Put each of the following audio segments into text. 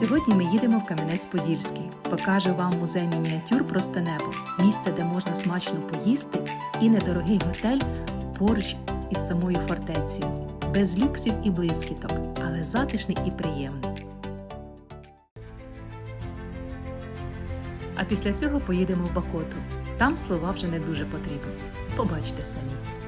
Сьогодні ми їдемо в Кам'янець-Подільський. Покажу вам музей мініатюр Просто небо, місце, де можна смачно поїсти, і недорогий готель поруч із самою фортецею. Без люксів і блискіток, але затишний і приємний. А після цього поїдемо в Бакоту. Там слова вже не дуже потрібні. Побачте самі.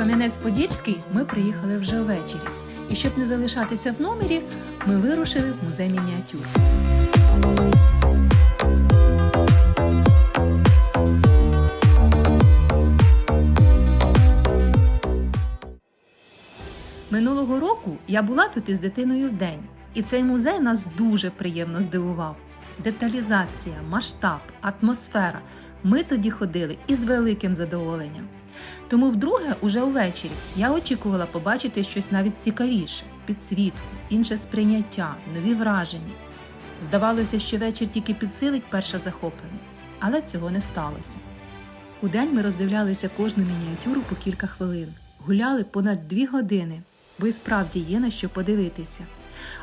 Кам'янець-Подільський ми приїхали вже ввечері. І щоб не залишатися в номері, ми вирушили в музей мініатюр. Минулого року я була тут із дитиною вдень, і цей музей нас дуже приємно здивував. Деталізація, масштаб, атмосфера. Ми тоді ходили із великим задоволенням. Тому вдруге, уже увечері, я очікувала побачити щось навіть цікавіше: підсвітку, інше сприйняття, нові враження. Здавалося, що вечір тільки підсилить перше захоплення, але цього не сталося. Удень ми роздивлялися кожну мініатюру по кілька хвилин, гуляли понад дві години, бо і справді є на що подивитися.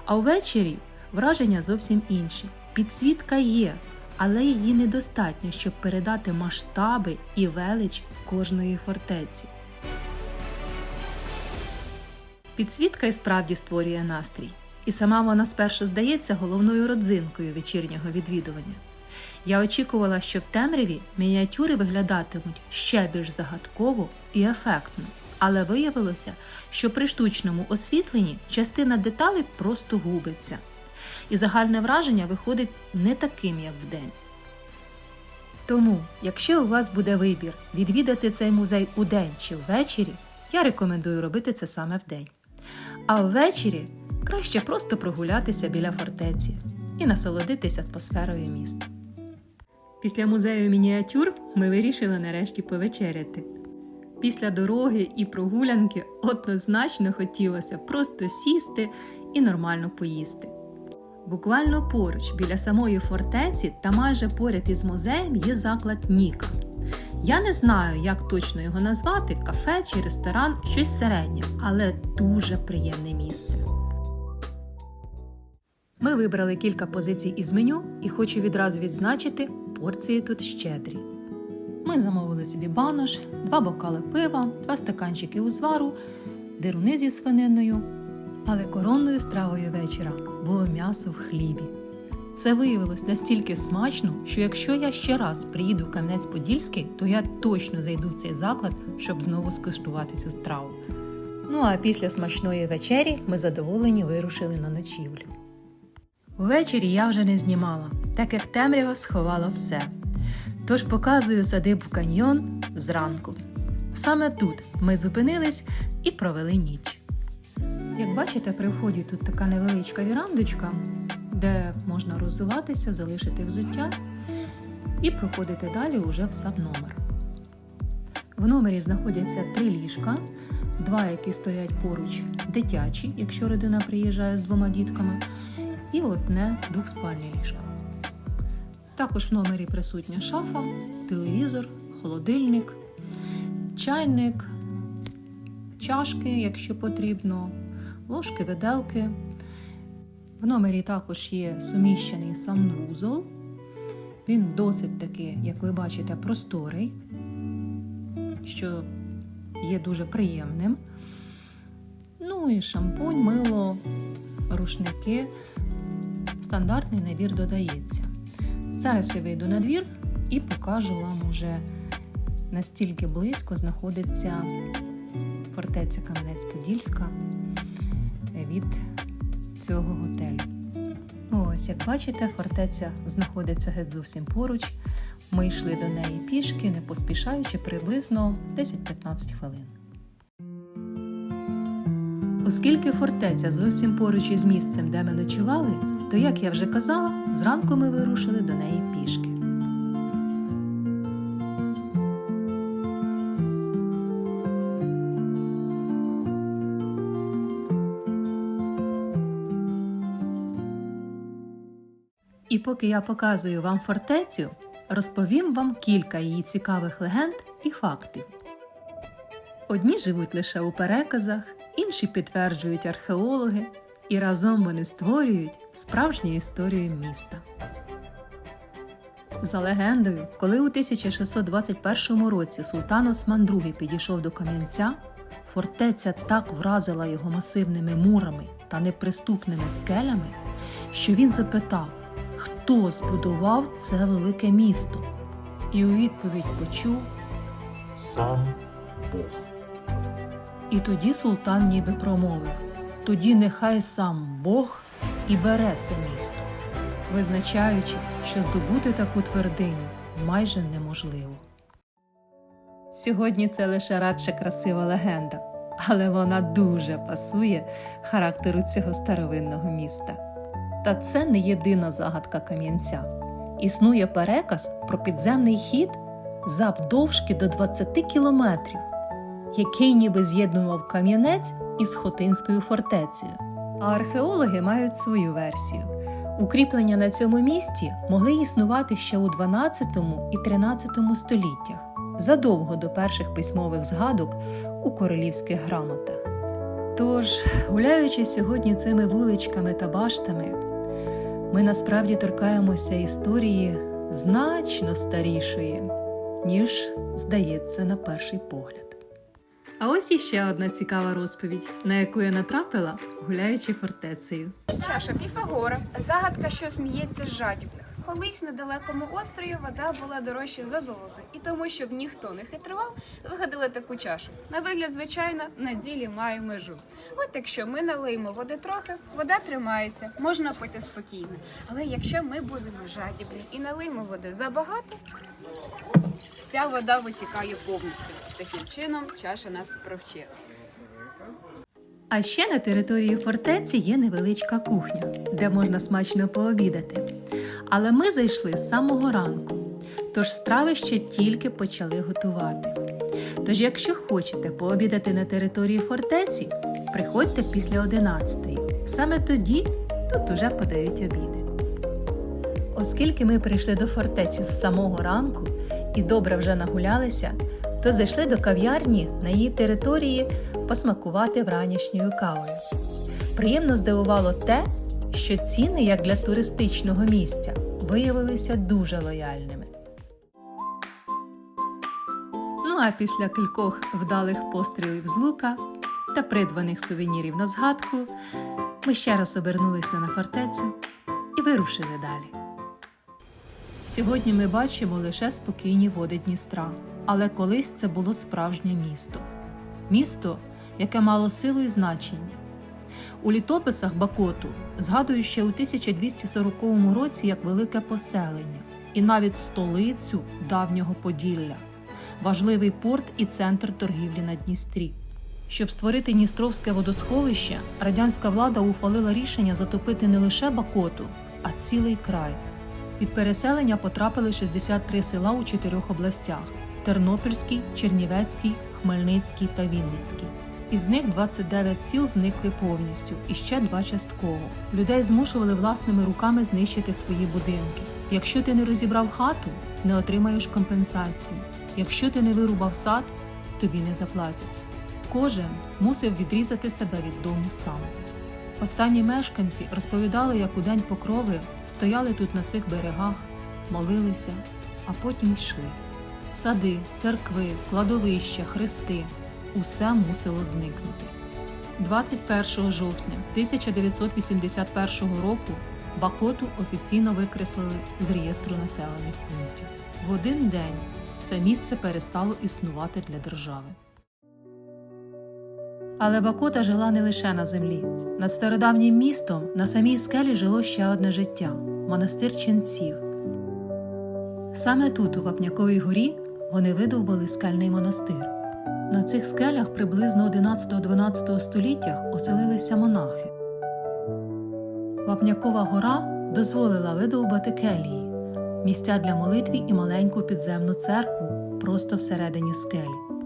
А ввечері враження зовсім інші. Підсвітка є, але її недостатньо, щоб передати масштаби і велич кожної фортеці. Підсвітка і справді створює настрій, і сама вона спершу здається головною родзинкою вечірнього відвідування. Я очікувала, що в темряві мініатюри виглядатимуть ще більш загадково і ефектно, але виявилося, що при штучному освітленні частина деталей просто губиться, і загальне враження виходить не таким, як вдень. Тому, якщо у вас буде вибір відвідати цей музей удень чи ввечері, я рекомендую робити це саме вдень. А ввечері краще просто прогулятися біля фортеці і насолодитися атмосферою міста. Після музею мініатюр ми вирішили нарешті повечеряти. Після дороги і прогулянки однозначно хотілося просто сісти і нормально поїсти. Буквально поруч біля самої фортеці та майже поряд із музеєм є заклад Ніка. Я не знаю, як точно його назвати кафе чи ресторан, щось середнє, але дуже приємне місце. Ми вибрали кілька позицій із меню і хочу відразу відзначити, порції тут щедрі. Ми замовили собі банош, два бокали пива, два стаканчики узвару, деруни зі свининою. Але коронною стравою вечора було м'ясо в хлібі. Це виявилось настільки смачно, що якщо я ще раз приїду в Кам'янець-Подільський, то я точно зайду в цей заклад, щоб знову скуштувати цю страву. Ну а після смачної вечері ми задоволені вирушили на ночівлю. Ввечері я вже не знімала, так як темрява сховала все. Тож показую садибу каньйон зранку. Саме тут ми зупинились і провели ніч. Як бачите, при вході тут така невеличка вірандочка, де можна роззуватися, залишити взуття і проходити далі уже в сам номер. В номері знаходяться три ліжка, два, які стоять поруч, дитячі, якщо родина приїжджає з двома дітками, і одне двохспальне ліжко. Також в номері присутня шафа, телевізор, холодильник, чайник, чашки, якщо потрібно, ложки, виделки. В номері також є суміщений санвузол. Він досить таки, як ви бачите, просторий, що є дуже приємним. Ну і шампунь, мило, рушники. Стандартний набір додається. Зараз я вийду на двір і покажу вам уже настільки близько знаходиться фортеця Кам'янець-Подільська від цього готелю. Ось, як бачите, фортеця знаходиться геть зовсім поруч. Ми йшли до неї пішки, не поспішаючи приблизно 10-15 хвилин. Оскільки фортеця зовсім поруч із місцем, де ми ночували, то, як я вже казала, зранку ми вирушили до неї пішки. І поки я показую вам фортецю, розповім вам кілька її цікавих легенд і фактів. Одні живуть лише у переказах, інші підтверджують археологи, і разом вони створюють справжню історію міста. За легендою, коли у 1621 році султан Осман II підійшов до Кам'янця, фортеця так вразила його масивними мурами та неприступними скелями, що він запитав, хто збудував це велике місто, і у відповідь почув сам Бог. І тоді султан ніби промовив: тоді нехай сам Бог і бере це місто, визначаючи, що здобути таку твердиню майже неможливо. Сьогодні це лише радше красива легенда, але вона дуже пасує характеру цього старовинного міста. Та це не єдина загадка кам'янця. Існує переказ про підземний хід завдовжки до 20 кілометрів який ніби з'єднував кам'янець із Хотинською фортецею. А археологи мають свою версію. Укріплення на цьому місці могли існувати ще у 12 і 13 століттях, задовго до перших письмових згадок у королівських грамотах. Тож, гуляючи сьогодні цими вуличками та баштами, ми насправді торкаємося історії значно старішої, ніж здається на перший погляд. А ось іще одна цікава розповідь, на яку я натрапила, гуляючи фортецею. Чаша Піфагора загадка, що сміється з жадібних. Колись на далекому острові вода була дорожча за золото, і тому, щоб ніхто не хитрував, вигадали таку чашу. На вигляд, звичайно, на ділі має межу. От якщо ми налиємо води трохи, вода тримається, можна пити спокійно. Але якщо ми будемо жадібні і налиємо води забагато, вся вода витікає повністю. Таким чином, чаша нас провчила. А ще на території фортеці є невеличка кухня, де можна смачно пообідати. Але ми зайшли з самого ранку, тож страви ще тільки почали готувати. Тож, якщо хочете пообідати на території фортеці, приходьте після 11-ї. Саме тоді тут уже подають обіди. Оскільки ми прийшли до фортеці з самого ранку і добре вже нагулялися, то зайшли до кав'ярні на її території посмакувати вранішньою кавою. Приємно здивувало те, що ціни, як для туристичного місця, виявилися дуже лояльними. Ну а після кількох вдалих пострілів з лука та придбаних сувенірів на згадку, ми ще раз обернулися на фортецю і вирушили далі. Сьогодні ми бачимо лише спокійні води Дністра, але колись це було справжнє місто. Місто, яке мало силу і значення. У літописах Бакоту згадують ще у 1240 році як велике поселення і навіть столицю давнього Поділля, важливий порт і центр торгівлі на Дністрі. Щоб створити Дністровське водосховище, радянська влада ухвалила рішення затопити не лише Бакоту, а цілий край. Під переселення потрапили 63 села у чотирьох областях: Тернопільський, Чернівецький, Хмельницький та Вінницький. Із них 29 сіл зникли повністю, і ще два частково. Людей змушували власними руками знищити свої будинки. Якщо ти не розібрав хату, не отримаєш компенсації. Якщо ти не вирубав сад, тобі не заплатять. Кожен мусив відрізати себе від дому сам. Останні мешканці розповідали, як у день покрови стояли тут на цих берегах, молилися, а потім йшли. Сади, церкви, кладовища, хрести усе мусило зникнути. 21 жовтня 1981 року Бакоту офіційно викреслили з реєстру населених пунктів. В один день це місце перестало існувати для держави. Але Бакота жила не лише на землі. Над стародавнім містом на самій скелі жило ще одне життя монастир ченців. Саме тут, у Вапняковій горі, вони видовбали скельний монастир. На цих скелях приблизно 11-12 століттях оселилися монахи. Вапнякова гора дозволила видовбати келії, місця для молитви і маленьку підземну церкву просто всередині скелі.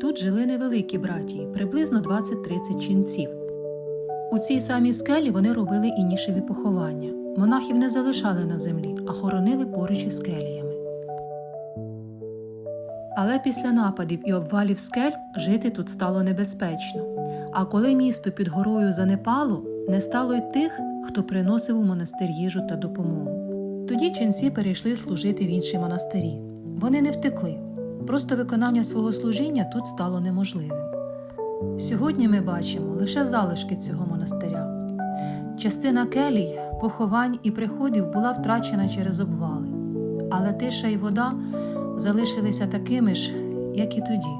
Тут жили невеликі братії, приблизно 20-30 ченців. У цій самій скелі вони робили і нішеві поховання. Монахів не залишали на землі, а хоронили поруч із скеліями. Але після нападів і обвалів скель жити тут стало небезпечно. А коли місто під горою занепало, не стало й тих, хто приносив у монастир їжу та допомогу. Тоді ченці перейшли служити в інші монастирі. Вони не втекли, просто виконання свого служіння тут стало неможливим. Сьогодні ми бачимо лише залишки цього монастиря. Частина келій, поховань і приходів була втрачена через обвали, але тиша і вода залишилися такими ж, як і тоді.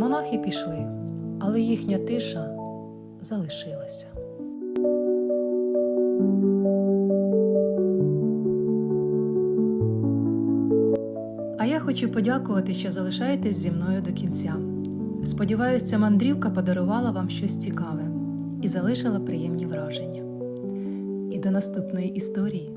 Монахи пішли, але їхня тиша залишилася. А я хочу подякувати, що залишаєтесь зі мною до кінця. Сподіваюся, ця мандрівка подарувала вам щось цікаве і залишила приємні враження. І до наступної історії.